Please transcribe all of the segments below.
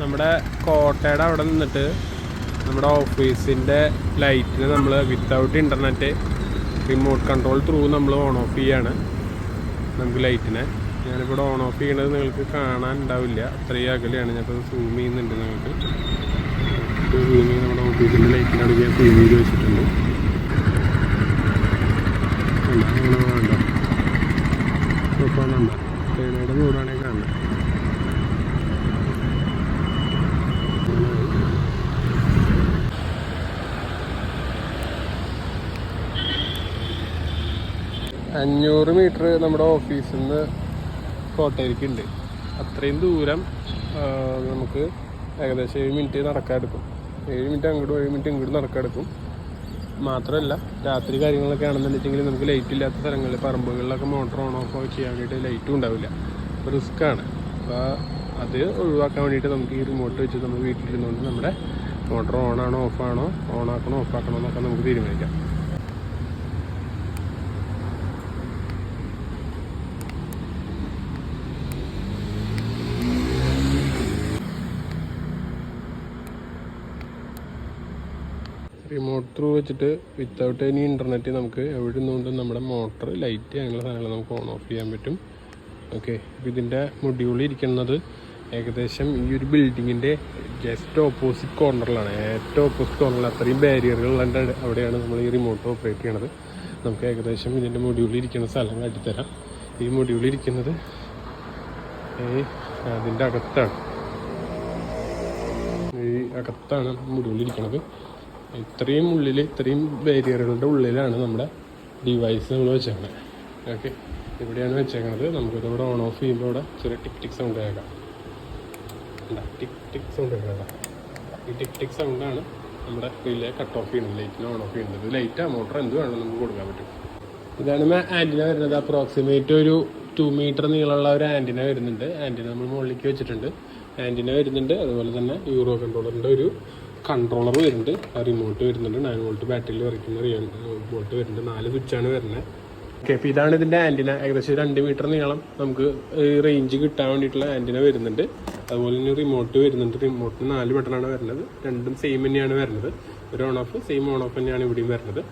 നമ്മുടെ കോട്ടയുടെ അവിടെ നിന്നിട്ട് നമ്മുടെ ഓഫീസിന്റെ ലൈറ്റിന് നമ്മൾ without internet remote control through നമ്മൾ ഓൺ ഓഫ് ചെയ്യാണ് നമുക്ക് ലൈറ്റിനെ. ഞാനിവിടെ ഓൺ ഓഫ് ചെയ്യണത് നിങ്ങൾക്ക് കാണാൻ ഉണ്ടാവില്ല. അത്രയും അകലെയാണ്. ഞാനിപ്പോൾ സൂം ചെയ്യുന്നുണ്ട് നിങ്ങൾക്ക്. സൂം ചെയ്ത് നമ്മുടെ ഓഫീസിന്റെ ലൈറ്റിനോട് ഞാൻ സൂം ചെയ്ത് വെച്ചിട്ടുണ്ട്. വേണ്ട കാണണ്ട തേനയുടെ നൂറാണെങ്കിൽ കാണണം അഞ്ഞൂറ് മീറ്റർ നമ്മുടെ ഓഫീസിൽ നിന്ന് കോട്ടയിലേക്ക് ഉണ്ട്. അത്രയും ദൂരം നമുക്ക് ഏകദേശം ഏഴ് മിനിറ്റ് നടക്കാൻ എടുക്കും ഏഴ് മിനിറ്റ് അങ്ങോട്ടും ഏഴ് മിനിറ്റ് ഇങ്ങോട്ടും നടക്കാൻ എടുക്കും മാത്രമല്ല രാത്രി കാര്യങ്ങളൊക്കെ ആണെന്നുണ്ടെങ്കിൽ നമുക്ക് ലൈറ്റ് ഇല്ലാത്ത സ്ഥലങ്ങളിൽ പറമ്പുകളിലൊക്കെ മോട്ടർ ഓൺ ഓഫ് ചെയ്യാൻ വേണ്ടിയിട്ട് ലൈറ്റും ഉണ്ടാവില്ല. അപ്പോൾ റിസ്ക്കാണ് അപ്പോൾ അത് ഒഴിവാക്കാൻ വേണ്ടിയിട്ട് നമുക്ക് ഈ റിമോട്ട് വെച്ച് നമ്മൾ വീട്ടിലിരുന്നുകൊണ്ട് നമ്മുടെ മോട്ടർ ഓൺ ആണോ ഓഫ് ആണോ ഓൺ ആക്കണോ ഓഫ് ആക്കണോ എന്നൊക്കെ നമുക്ക് തീരുമാനിക്കാം. റിമോട്ട് ത്രൂ വെച്ചിട്ട് വിത്തൗട്ട് എനി ഇന്റർനെറ്റ് നമുക്ക് എവിടെ നിന്നുകൊണ്ടും നമ്മുടെ മോട്ടർ ലൈറ്റ് അങ്ങനെയുള്ള സാധനങ്ങൾ നമുക്ക് ഓൺ ഓഫ് ചെയ്യാൻ പറ്റും. ഓക്കെ അപ്പോൾ ഇതിന്റെ മൊഡ്യൂൾ ഇരിക്കുന്നത് ഏകദേശം ഈ ഒരു ബിൽഡിങ്ങിന്റെ ജസ്റ്റ് ഓപ്പോസിറ്റ് കോർണറിലാണ് ഏറ്റവും ഓപ്പോസിറ്റ് കോർണറിൽ അത്രയും ബാരിയറുകളുണ്ട് അവിടെയാണ് നമ്മൾ ഈ റിമോട്ട് ഓപ്പറേറ്റ് ചെയ്യണത്. നമുക്ക് ഏകദേശം ഇതിന്റെ മൊഡ്യൂളിൽ ഇരിക്കുന്ന സ്ഥലം കാട്ടിത്തരാം. ഈ മൊഡ്യൂളിൽ ഇരിക്കുന്നത് അതിന്റെ അകത്താണ്. ഈ അകത്താണ് മുടിവിലിരിക്കുന്നത് ഇത്രയും ഉള്ളിൽ ഇത്രയും ബാരിയറുകളുടെ ഉള്ളിലാണ് നമ്മുടെ ഡിവൈസ് നമ്മൾ വെച്ചേക്കണത് ഓക്കെ ഇവിടെയാണ് വെച്ചേക്കുന്നത് നമുക്കിതോടെ ഓൺ ഓഫ് ചെയ്യുമ്പോൾ ഇവിടെ ചെറിയ ടിക് ടിക് സൗണ്ട് കേൾക്കാം? ടിക് ടിക് സൗണ്ട് കേൾക്കാം. ഈ ടിക് ടിക് സൗണ്ടാണ് നമ്മുടെ റിലേ കട്ട് ഓഫ് ചെയ്യുന്നത്. ലൈറ്റിന് ഓൺ ഓഫ് ചെയ്യുന്നത്. ലൈറ്റ് മോട്ടർ എന്ത് വേണം നമുക്ക് കൊടുക്കാൻ പറ്റും. ഇതാണ് ആന്റിന വരുന്നത്. അപ്രോക്സിമേറ്റ് ഒരു ടു മീറ്റർ നീളമുള്ള ഒരു ആന്റിന വരുന്നുണ്ട്. ആന്റിന നമ്മൾ മുകളിലേക്ക് വെച്ചിട്ടുണ്ട്. ആന്റിന വരുന്നുണ്ട്. അതുപോലെ തന്നെ യൂറോ കൺട്രോളറിന്റെ ഒരു കൺട്രോളർ വരുന്നുണ്ട്. റിമോട്ട് വരുന്നുണ്ട്. നയൻ വോൾട്ട് ബാറ്ററിയിൽ വരയ്ക്കുന്ന റിമോട്ട് വരുന്നുണ്ട്. നാല് സ്വിച്ചാണ് വരുന്നത്. ഓക്കെ അപ്പോൾ ഇതാണ് ഇതിന്റെ ആന്റിന ഏകദേശം രണ്ട് മീറ്റർ നീളം നമുക്ക് റേഞ്ച് കിട്ടാൻ വേണ്ടിയിട്ടുള്ള ആന്റിന വരുന്നുണ്ട്. അതുപോലെ തന്നെ റിമോട്ട് വരുന്നുണ്ട്. റിമോട്ടിന് നാല് ബട്ടണാണ് വരുന്നത്. രണ്ടും സെയിം തന്നെയാണ് വരുന്നത്. ഒരു on off same on off തന്നെയാണ് ഇവിടെയും വരുന്നത്.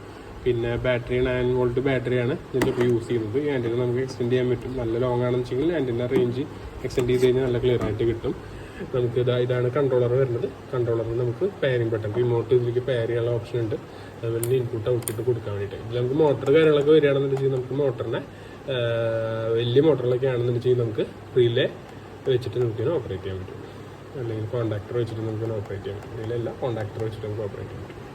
പിന്നെ ബാറ്ററി നയൻ വോൾട്ട് ബാറ്ററിയാണ് ഇതിന്റെ ഇപ്പോൾ യൂസ് ചെയ്യുന്നത്. ആന്റിന നമുക്ക് എക്സ്റ്റെൻഡ് ചെയ്യാൻ പറ്റും. നല്ല ലോങ് ആണെന്ന് വെച്ചെങ്കിൽ ആന്റിന റേഞ്ച് എക്സ്റ്റെൻഡ് ചെയ്ത് കഴിഞ്ഞാൽ നല്ല ക്ലിയർ ആയിട്ട് കിട്ടും. നമുക്ക് ഇതാ ഇതാണ് കൺട്രോളർ വരുന്നത്. കൺട്രോളറിൽ നമുക്ക് പെയറിംഗ് ബട്ടൺ റിമോട്ട് ഇതിലേക്ക് പെയർ ചെയ്യാനുള്ള ഓപ്ഷൻ ഉണ്ട്. അതുപോലെ ഇൻപുട്ട് ഔട്ട്പുട്ട് കൊടുക്കാൻ വേണ്ടിയിട്ട്. ഇതിൽ നമുക്ക് മോട്ടർ കാര്യങ്ങളൊക്കെ വരികയാണെന്നുണ്ടെങ്കിൽ നമുക്ക് മോട്ടറിനെ വലിയ മോട്ടറിലൊക്കെ ആണെന്നുണ്ടെങ്കിൽ നമുക്ക് റിലേ വെച്ചിട്ട് നമുക്ക് ഓപ്പറേറ്റ് ചെയ്യാൻ പറ്റും. അല്ലെങ്കിൽ കോൺടാക്ടർ വെച്ചിട്ട് നമുക്ക് ഓപ്പറേറ്റ് ചെയ്യാൻ പറ്റും. ഇതിലല്ല കോൺടാക്ടർ വെച്ചിട്ട് നമുക്ക് ഓപ്പറേറ്റ് ചെയ്യാൻ പറ്റും.